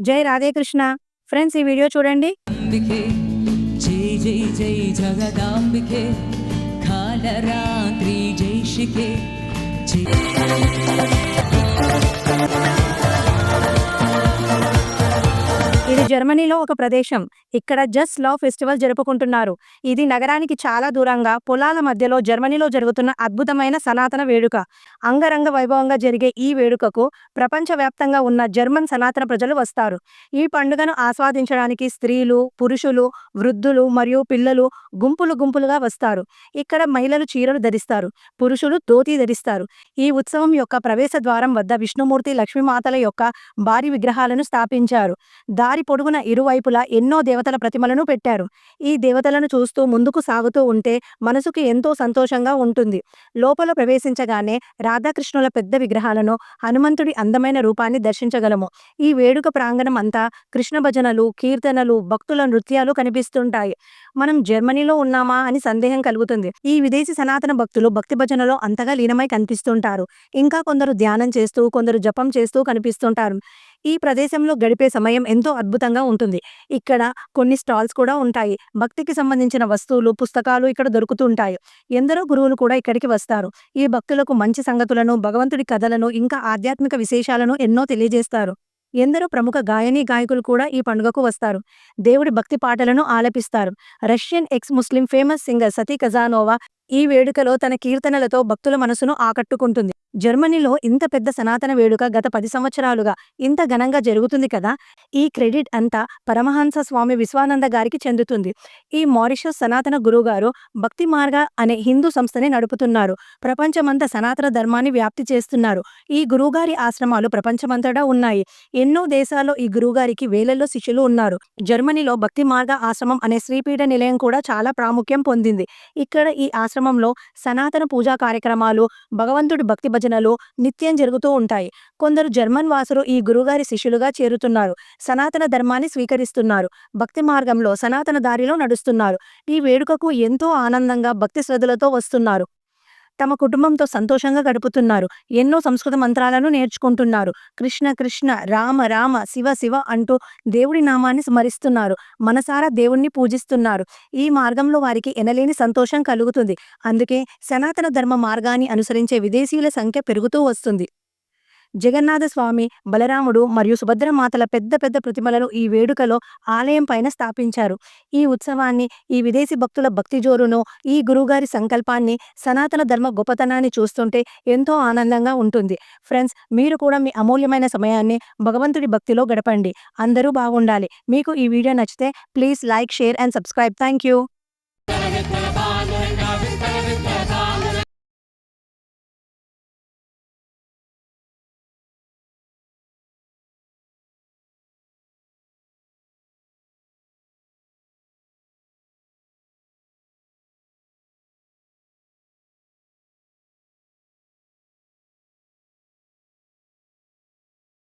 జై రాధేకృష్ణ ఫ్రెండ్స్ ఈ వీడియో చూడండి. అంబికే జై జై జై జగదాంబికే. కాలరాత్రి జై శిఖే. జై. జర్మనీలో ఒక ప్రదేశం. ఇక్కడ జస్ట్ లవ్ ఫెస్టివల్ జరుపుకుంటున్నారు. ఇది నగరానికి చాలా దూరంగా పొలాల మధ్యలో జర్మనీలో జరుగుతున్న అద్భుతమైన సనాతన వేడుక. అంగరంగ వైభవంగా జరిగే ఈ వేడుకకు ప్రపంచవ్యాప్తంగా ఉన్న జర్మన్ సనాతన ప్రజలు వస్తారు. ఈ పండుగను ఆస్వాదించడానికి స్త్రీలు పురుషులు వృద్ధులు మరియు పిల్లలు గుంపులు గుంపులుగా వస్తారు. ఇక్కడ మహిళలు చీరలు ధరిస్తారు పురుషులు ధోతి ధరిస్తారు. ఈ ఉత్సవం యొక్క ప్రవేశ ద్వారం వద్ద విష్ణుమూర్తి లక్ష్మీమాతల యొక్క భారీ విగ్రహాలను స్థాపించారు. దారి పొడుగున ఇరువైపులా ఎన్నో దేవతల ప్రతిమలను పెట్టారు. ఈ దేవతలను చూస్తూ ముందుకు సాగుతూ ఉంటే మనసుకు ఎంతో సంతోషంగా ఉంటుంది. లోపల ప్రవేశించగానే రాధాకృష్ణుల పెద్ద విగ్రహాలను హనుమంతుడి అందమైన రూపాన్ని దర్శించగలము. ఈ వేడుక ప్రాంగణం అంతా కృష్ణ భజనలు కీర్తనలు భక్తుల నృత్యాలు కనిపిస్తుంటాయి. మనం జర్మనీలో ఉన్నామా అని సందేహం కలుగుతుంది. ఈ విదేశీ సనాతన భక్తులు భక్తి భజనలో అంతగా లీనమై కనిపిస్తుంటారు. ఇంకా కొందరు ధ్యానం చేస్తూ కొందరు జపం చేస్తూ కనిపిస్తుంటారు. ఈ ప్రదేశంలో గడిపే సమయం ఎంతో అద్భుతంగా ఉంటుంది. ఇక్కడ కొన్ని స్టాల్స్ కూడా ఉంటాయి. భక్తికి సంబంధించిన వస్తువులు పుస్తకాలు ఇక్కడ దొరుకుతూ ఉంటాయి ఎందరో గురువులు కూడా ఇక్కడికి వస్తారు. ఈ భక్తులకు మంచి సంగతులను భగవంతుడి కథలను ఇంకా ఆధ్యాత్మిక విశేషాలను ఎన్నో తెలియజేస్తారు. ఎందరో ప్రముఖ గాయని గాయకులు కూడా ఈ పండుగకు వస్తారు. దేవుడి భక్తి పాటలను ఆలపిస్తారు. Russian ex Muslim famous singer Sati Kazanova ఈ వేడుకలో తన కీర్తనలతో భక్తుల మనసును ఆకట్టుకుంటుంది. జర్మనీలో ఇంత పెద్ద సనాతన వేడుక గత పది సంవత్సరాలుగా ఇంత ఘనంగా జరుగుతుంది కదా? ఈ క్రెడిట్ అంతా పరమహంస స్వామి విశ్వానంద గారికి చెందుతుంది. ఈ మారిషస్ సనాతన గురుగారు భక్తి మార్గ అనే హిందూ సంస్థని నడుపుతున్నారు. ప్రపంచమంతా సనాతన ధర్మాన్ని వ్యాప్తి చేస్తున్నారు. ఈ గురువుగారి ఆశ్రమాలు ప్రపంచమంతటా ఉన్నాయి. ఎన్నో దేశాల్లో ఈ గురువుగారికి వేలల్లో శిష్యులు ఉన్నారు. జర్మనీలో భక్తి మార్గ ఆశ్రమం అనే శ్రీపీఠ నిలయం కూడా చాలా ప్రాముఖ్యం పొందింది. ఇక్కడ ఈ ఆశ్రమంలో సనాతన పూజా కార్యక్రమాలు భగవంతుడి భక్తి భజనలు నిత్యం జరుగుతూ ఉంటాయి. కొందరు జర్మన్ వాసులు ఈ గురుగారి శిష్యులుగా చేరుతున్నారు. సనాతన ధర్మాన్ని స్వీకరిస్తున్నారు. భక్తి మార్గంలో సనాతన దారిలో నడుస్తున్నారు. ఈ వేడుకకు ఎంతో ఆనందంగా భక్తి శ్రద్ధలతో వస్తున్నారు. తమ కుటుంబంతో సంతోషంగా గడుపుతున్నారు. ఎన్నో సంస్కృత మంత్రాలను నేర్చుకుంటున్నారు. కృష్ణ కృష్ణ రామ రామ శివ శివ అంటూ దేవుడి నామాన్ని స్మరిస్తున్నారు. మనసారా దేవుణ్ణి పూజిస్తున్నారు. ఈ మార్గంలో వారికి ఎనలేని సంతోషం కలుగుతుంది. అందుకే సనాతన ధర్మ మార్గాన్ని అనుసరించే విదేశీయుల సంఖ్య పెరుగుతూ వస్తుంది. జగన్నాథ స్వామి బలరాముడు మరియు సుభద్రమాతల పెద్ద పెద్ద ప్రతిమలను ఈ వేడుకలో ఆలయం పైన స్థాపించారు. ఈ ఉత్సవాన్ని ఈ విదేశీ భక్తుల భక్తి జోరును ఈ గురువుగారి సంకల్పాన్ని సనాతన ధర్మ గొప్పతనాన్ని చూస్తుంటే ఎంతో ఆనందంగా ఉంటుంది. ఫ్రెండ్స్ మీరు కూడా మీ అమూల్యమైన సమయాన్ని భగవంతుడి భక్తిలో గడపండి. అందరూ బాగుండాలి. మీకు ఈ వీడియో నచ్చితే please like share and subscribe. Thank you